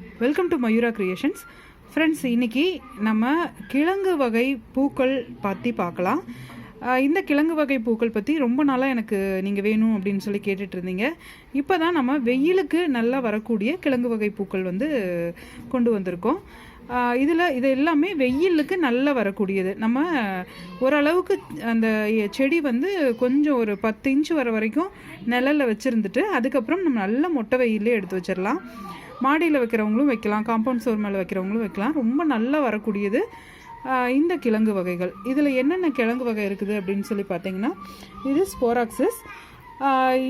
Welcome to Mayura creations friends இன்றைக்கி நம்ம கிழங்கு வகை பூக்கள் பற்றி பார்க்கலாம். இந்த கிழங்கு வகை பூக்கள் பற்றி ரொம்ப நாளாக எனக்கு நீங்கள் வேணும் அப்படின்னு சொல்லி கேட்டுட்ருந்தீங்க இப்போ தான் நம்ம வெயிலுக்கு நல்லா வரக்கூடிய கிழங்கு வகை பூக்கள் வந்து கொண்டு வந்திருக்கோம். இதில் இது எல்லாமே வெயிலுக்கு நல்லா வரக்கூடியது. நம்ம ஓரளவுக்கு அந்த செடி வந்து கொஞ்சம் ஒரு பத்து இன்ச்சு வர வரைக்கும் நிழலில் வச்சுருந்துட்டு அதுக்கப்புறம் நம்ம நல்ல மொட்டை வெயிலே எடுத்து வச்சிடலாம் மாடியில் வைக்கிறவங்களும் வைக்கலாம் காம்பவுண்ட் சோர் மேலே வைக்கிறவங்களும் வைக்கலாம். ரொம்ப நல்லா வரக்கூடியது இந்த கிழங்கு வகைகள். இதில் என்னென்ன கிழங்கு வகை இருக்குது அப்படின்னு சொல்லி பார்த்தீங்கன்னா இது ஸ்போராக்சிஸ்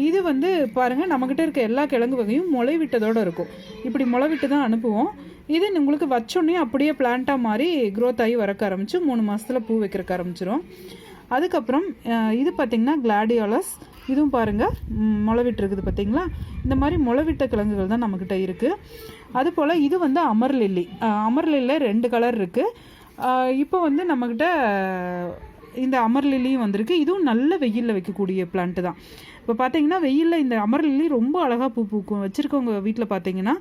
இது வந்து பாருங்கள் நம்மக்கிட்ட இருக்க எல்லா கிழங்கு வகையும் முளை விட்டதோடு இருக்கும். இப்படி முளை விட்டு தான் அனுப்புவோம். இது உங்களுக்கு வச்சோடனே அப்படியே பிளான்ட்டாக மாதிரி க்ரோத் ஆகி வரக்க ஆரம்பிச்சு மூணு மாதத்தில் பூ வைக்கிறக்க ஆரம்பிச்சிரும். அதுக்கப்புறம் இது பார்த்திங்கன்னா கிளாடியோலஸ் இதுவும் பாருங்கள் முளைவிட்டு இருக்குது பார்த்தீங்களா இந்த மாதிரி முளைவிட்ட கிழங்குகள் தான் நம்மக்கிட்ட இருக்குது அதுபோல் இது வந்து அமர்லில்லி அமர்லில்லியில் ரெண்டு கலர் இருக்குது இப்போ வந்து நம்மக்கிட்ட இந்த அமர்லில்லியும் வந்திருக்கு. இதுவும் நல்ல வெயிலில் வைக்கக்கூடிய பிளான்ட்டு தான். இப்போ பார்த்தீங்கன்னா வெயிலில் இந்த அமர்லில்லி ரொம்ப அழகாக பூ பூக்கும். வச்சுருக்கவங்க வீட்டில் பார்த்தீங்கன்னா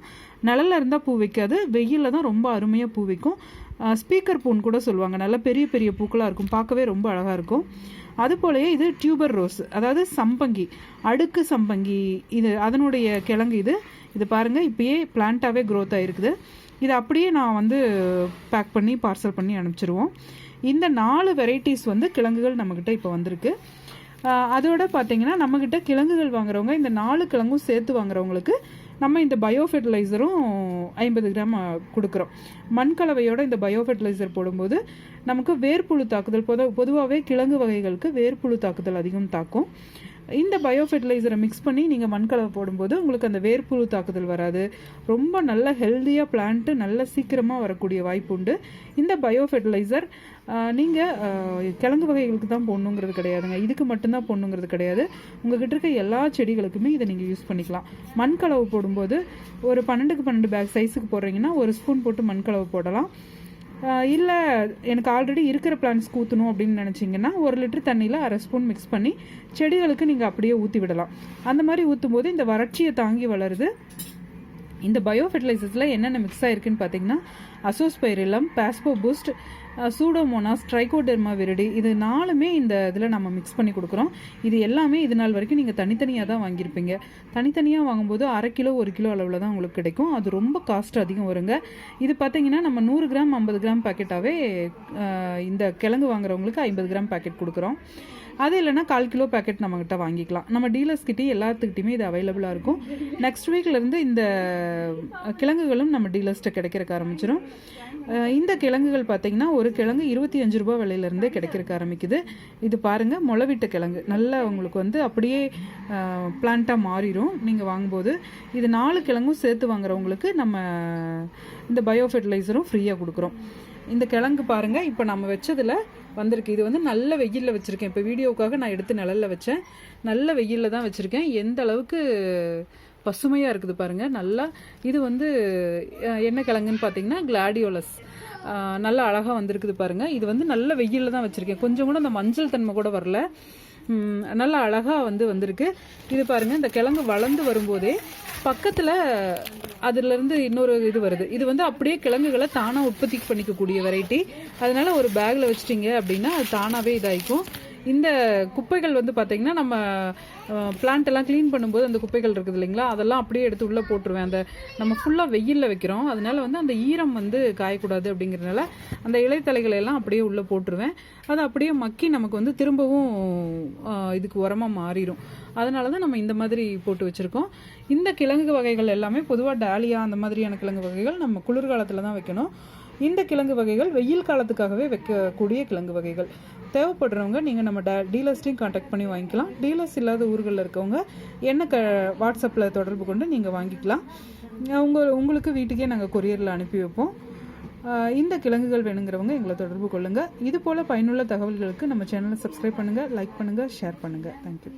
நிழலில் இருந்தால் பூ வைக்காது. வெயிலில் தான் ரொம்ப அருமையாக பூ வைக்கும். ஸ்பீக்கர் பூன்னு கூட சொல்லுவாங்க. நல்ல பெரிய பெரிய பூக்களாக இருக்கும். பார்க்கவே ரொம்ப அழகாக இருக்கும். அது போலயே இது டியூபர் ரோஸ் அதாவது சம்பங்கி அடுக்கு சம்பங்கி இது அதனுடைய கிழங்கு இது. இது பாருங்கள் இப்பயே பிளான்ட்டாகவே க்ரோத் ஆகிருக்குது இது அப்படியே நான் வந்து பேக் பண்ணி பார்சல் பண்ணி அனுப்பிச்சிருவோம். இந்த நாலு வெரைட்டிஸ் வந்து கிழங்குகள் நம்மக்கிட்ட இப்போ வந்திருக்கு. அதோட பார்த்தீங்கன்னா நம்மக்கிட்ட கிழங்குகள் வாங்குறவங்க இந்த நாலு கிழங்கும் சேர்த்து வாங்குறவங்களுக்கு நம்ம இந்த பயோ ஃபெர்டிலைசரும் ஐம்பது கிராம் கொடுக்குறோம். மண் கலவையோட இந்த பயோ ஃபெர்டிலைசர் போடும்போது நமக்கு வேர்ப்புழு தாக்குதல் பொது பொதுவாகவே கிழங்கு வகைகளுக்கு வேர்ப்புழு தாக்குதல் அதிகம் தாக்கும். இந்த பயோ ஃபெர்டிலைசரை மிக்ஸ் பண்ணி நீங்கள் மண்கலவை போடும்போது உங்களுக்கு அந்த வேர்ப்புழு தாக்குதல் வராது. ரொம்ப நல்ல ஹெல்த்தியாக பிளான்ட்டு நல்ல சீக்கிரமாக வரக்கூடிய வாய்ப்பு உண்டு. இந்த பயோ ஃபெர்டிலைசர் நீங்கள் கிழங்கு வகைகளுக்கு தான் போடணுங்கிறது கிடையாதுங்க. இதுக்கு மட்டும்தான் போடணுங்கிறது கிடையாது. உங்ககிட்ட இருக்க எல்லா செடிகளுக்குமே இதை நீங்கள் யூஸ் பண்ணிக்கலாம். மண்கலவு போடும்போது ஒரு பன்னெண்டுக்கு பன்னெண்டு பேக் சைஸுக்கு போடுறீங்கன்னா ஒரு ஸ்பூன் போட்டு மண்கலவு போடலாம். இல்லை எனக்கு ஆல்ரெடி இருக்கிற பிளான்ஸ் ஊற்றணும் அப்படின்னு நினச்சிங்கன்னா ஒரு லிட்டர் தண்ணியில் அரை ஸ்பூன் மிக்ஸ் பண்ணி செடிகளுக்கு நீங்கள் அப்படியே ஊற்றி விடலாம். அந்த மாதிரி ஊற்றும் போது இந்த வறட்சியை தாங்கி வளருது. இந்த பயோ ஃபெர்டிலைசர்ஸில் என்னென்ன மிக்ஸ் ஆயிருக்குன்னு பார்த்தீங்கன்னா azospirillum phospho boost pseudomonas trichoderma viride இது நாலுமே இந்த இதில் நம்ம மிக்ஸ் பண்ணி கொடுக்குறோம். இது எல்லாமே இது நாள் வரைக்கும் நீங்கள் தனித்தனியாக தான் வாங்கியிருப்பீங்க. தனித்தனியாக வாங்கும்போது அரை கிலோ ஒரு கிலோ அளவில் தான் உங்களுக்கு கிடைக்கும். அது ரொம்ப காஸ்ட் அதிகம் வருங்க. இது பார்த்தீங்கன்னா நம்ம நூறு கிராம் ஐம்பது கிராம் பாக்கெட்டாகவே இந்த கிழங்கு வாங்குறவங்களுக்கு ஐம்பது கிராம் பாக்கெட் கொடுக்குறோம். அது இல்லைன்னா கால் கிலோ பேக்கெட் நம்மக்கிட்ட வாங்கிக்கலாம். நம்ம டீலர்ஸ்கிட்டே எல்லாத்துக்கிட்டையுமே இது அவைலபிளாக இருக்கும். நெக்ஸ்ட் வீக்லேருந்து இந்த கிழங்குகளும் நம்ம டீலர்ஸ்கிட்ட கிடைக்கிறக்க ஆரம்பிச்சிடும் இந்த கிழங்குகள் பார்த்தீங்கன்னா ஒரு கிழங்கு இருபத்தி அஞ்சு ரூபா விலையிலேருந்தே கிடைக்கிறக்க ஆரம்பிக்குது. இது பாருங்கள் முளைவிட்ட கிழங்கு. நல்லா உங்களுக்கு வந்து அப்படியே பிளான்ட்டாக மாறிடும் நீங்கள் வாங்கும்போது இது நாலு கிழங்கும் சேர்த்து வாங்குறவங்களுக்கு நம்ம இந்த பயோ ஃபெர்டிலைசரும் ஃப்ரீயாக கொடுக்குறோம். இந்த கிழங்கு பாருங்கள் இப்போ நம்ம வச்சதில் வந்திருக்கு. இது வந்து நல்ல வெயிலில் வச்சுருக்கேன். இப்போ வீடியோவுக்காக நான் எடுத்து நிழலில் வச்சேன். நல்ல வெயிலில் தான் வச்சுருக்கேன். எந்த அளவுக்கு பசுமையாக இருக்குது பாருங்கள் நல்லா இது வந்து என்ன கிழங்குன்னு பார்த்தீங்கன்னா கிளாடியோலஸ் நல்லா அழகாக வந்திருக்குது பாருங்கள் இது வந்து நல்ல வெயிலில் தான் வச்சுருக்கேன். கொஞ்சம் கூட அந்த மஞ்சள் தன்மை கூட வரல. நல்லா அழகாக வந்து வந்திருக்கு. இது பாருங்கள் இந்த கிழங்கு வளர்ந்து வரும்போதே பக்கத்தில் அதுலேருந்து இன்னொரு இது வருது. இது வந்து அப்படியே கிழங்குகளை தானாக உற்பத்தி பண்ணிக்கக்கூடிய வெரைட்டி அதனால் ஒரு பேக்கில் வச்சிட்டிங்க அப்படின்னா அது தானாகவே இதாகிக்கும் இந்த குப்பைகள் வந்து பார்த்தீங்கன்னா நம்ம பிளான்ட் எல்லாம் க்ளீன் பண்ணும்போது அந்த குப்பைகள் இருக்குது இல்லைங்களா? அதெல்லாம் அப்படியே எடுத்து உள்ளே போட்டுருவேன். அந்த நம்ம ஃபுல்லாக வெயிலில் வைக்கிறோம். அதனால வந்து அந்த ஈரம் வந்து காயக்கூடாது அப்படிங்கிறதுனால அந்த இலைத்தலைகளை எல்லாம் அப்படியே உள்ளே போட்டுருவேன். அது அப்படியே மக்கி நமக்கு வந்து திரும்பவும் இதுக்கு உரமாக மாறிடும் அதனால தான் நம்ம இந்த மாதிரி போட்டு வச்சுருக்கோம். இந்த கிழங்கு வகைகள் எல்லாமே பொதுவாக டாலியா அந்த மாதிரியான கிழங்கு வகைகள் நம்ம குளிர்காலத்தில் தான் வைக்கணும். இந்த கிழங்கு வகைகள் வெயில் காலத்துக்காகவே வைக்கக்கூடிய கிழங்கு வகைகள். தேவைப்படுறவங்க நீங்கள் நம்ம ட டீலர்ஸ்டையும் காண்டாக்ட் பண்ணி வாங்கிக்கலாம். டீலர்ஸ் இல்லாத ஊர்களில் இருக்கவங்க என்ன க வாட்ஸ்அப்பில் தொடர்பு கொண்டு நீங்கள் வாங்கிக்கலாம். உங்கள் உங்களுக்கு வீட்டுக்கே நாங்கள் கொரியரில் அனுப்பி வைப்போம். இந்த கிழங்குகள் வேணுங்கிறவங்க எங்களை தொடர்பு கொள்ளுங்கள் இது போல் பயனுள்ள தகவல்களுக்கு நம்ம சேனலை சப்ஸ்கிரைப் பண்ணுங்கள் லைக் பண்ணுங்கள் ஷேர் பண்ணுங்கள் தேங்க்யூ